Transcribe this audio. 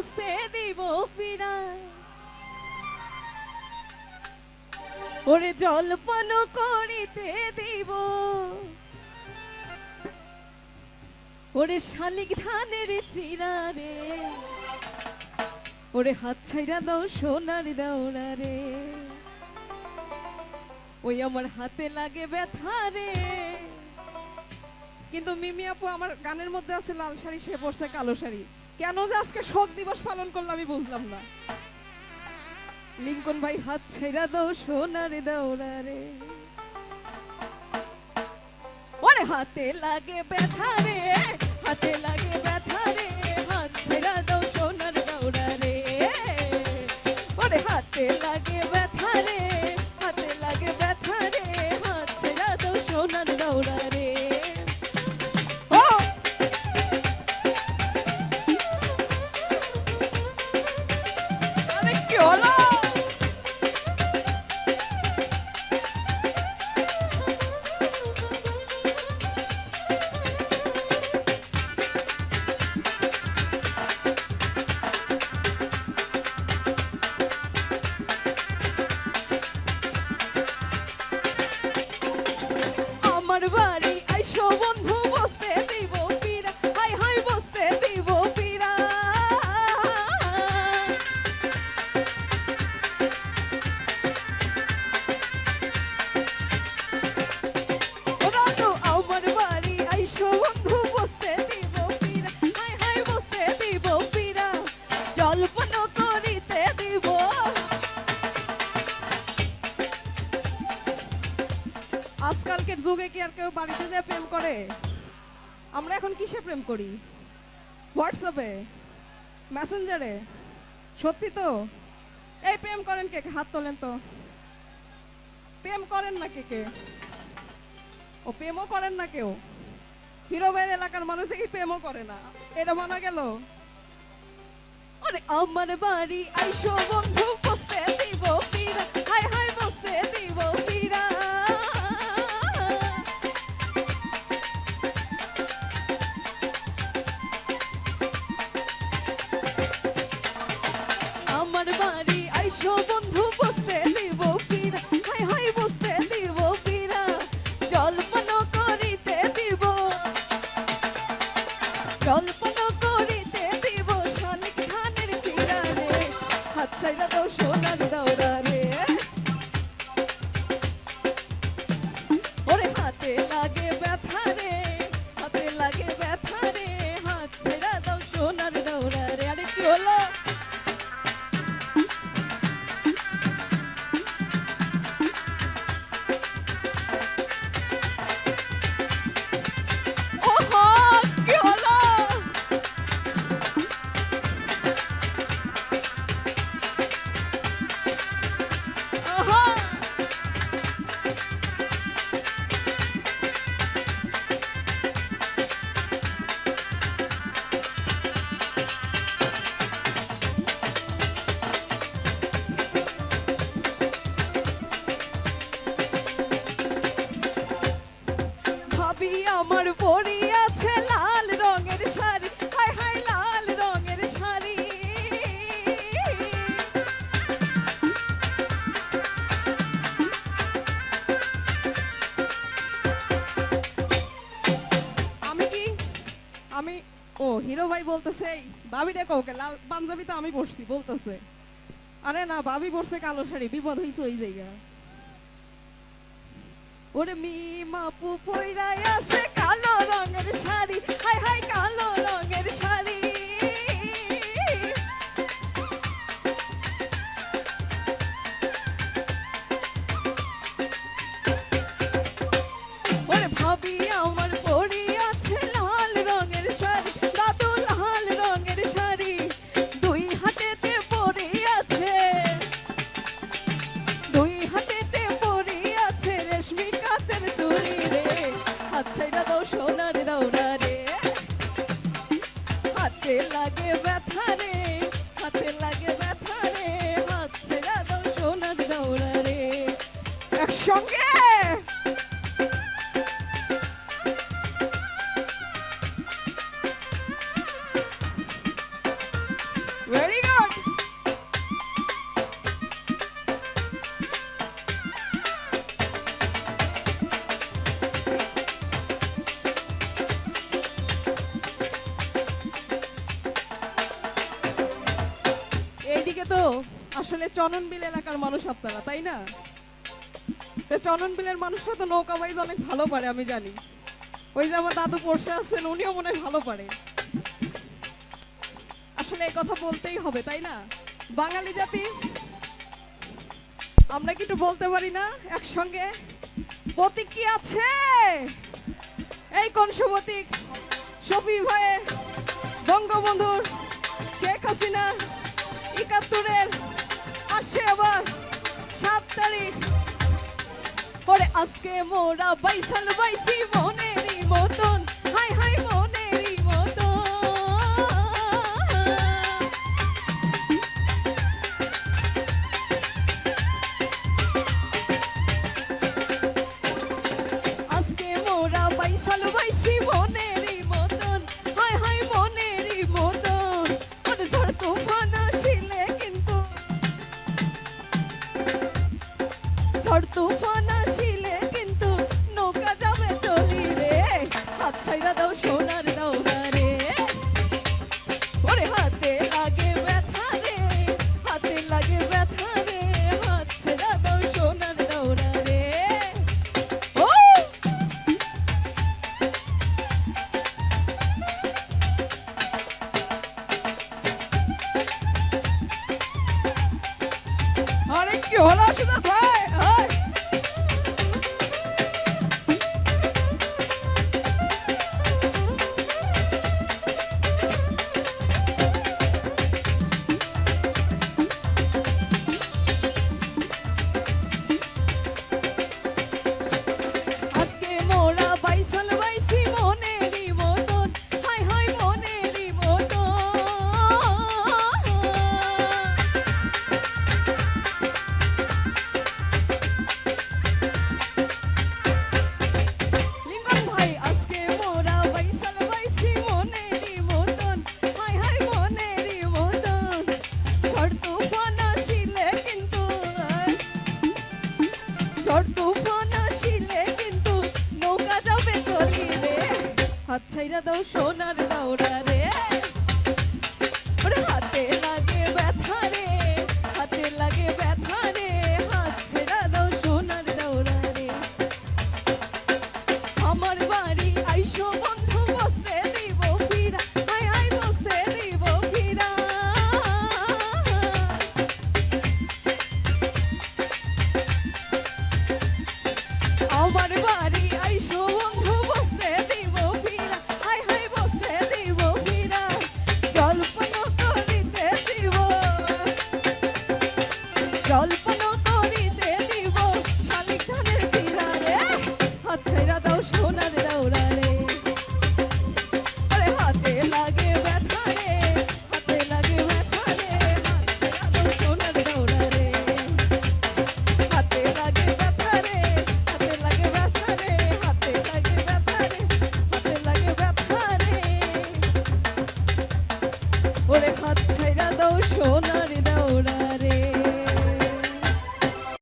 বসতে দিব ফিরা ওরে জলপান করিতে দিব ওরে শালিক ধানের চিরা ওরে হাত ছাইরা দাও সোনার দাওরা রে ওই আমার হাতে লাগে ব্যথা রে কিন্তু মিমি আপু আমার গানের মধ্যে আছে লাল শাড়ি সে পড়ছে কালো শাড়ি কেন যে আজকে শোক দিবস পালন করল আমি বুঝলাম না। লিঙ্কন ভাই, হাত ছেড়া দাও সোনারে দাওরা রে ওরে হাতে লাগে ব্যথা রে, হাতে লাগে ব্যথা রে, হাত ছেড়া দাও সোনারে দাওরা রে ওরে হাতে লাগে আমার যুগে কি আর কেউ বাড়িতে যে প্রেম করে? আমরা এখন কিসে প্রেম করি? হোয়াটসঅ্যাপে মেসেঞ্জারে সত্যি তো? এই প্রেম করেন কে? হাত তোলেন তো। প্রেম করেন না কে কে? ও প্রেমও করেন না কেউ। হিরো ভাইয়ের এলাকার মানুষ দেখি প্রেমও করে না। এটা মানা গেল? আমার বাড়ি আইসো বন্ধু আমার পরি আছে লাল রঙের শাড়ি। হাই হাই লাল রঙের শাড়ি। আমি কি? আমি, ও, হিরো ভাই বলতেছে ভাবি দেখো ওকে লাল, পাঞ্জাবি তো আমি পরছি, বলতেছে। আরে না, ভাবি পরছে কালো শাড়ি, বিপদ হইছে ওই জায়গা ওরে মিমাপু পইরাই আছে। এইদিকে তো আসলে চননবিল এলাকার মানুষ আপনারা, তাই না? চননবিলের মানুষরা তো নৌকা বাইজ অনেক ভালো পারে, আমি জানি। ওই যে আমার দাদু পড়শে আছেন, উনিও মনে ভালো পারে। আসলে এই কথা বলতেই হবে, তাই না? বাঙালি জাতি, আমরা কি বলতে পারি না? একসঙ্গে? প্রতীক কি আছে? এই কোন সুবতিক শফি ভাইয়ের বঙ্গবন্ধুর শেখ হাসিনা। একাত্তরের। আসে আবার সাত তারিখ। পরে আজকে মোরা বাইসাল বাইসি মনেরই মতন। হাই হাই মনেরই হাত ছাইরা দাও সোনার দাওরা দাও সোনার Roll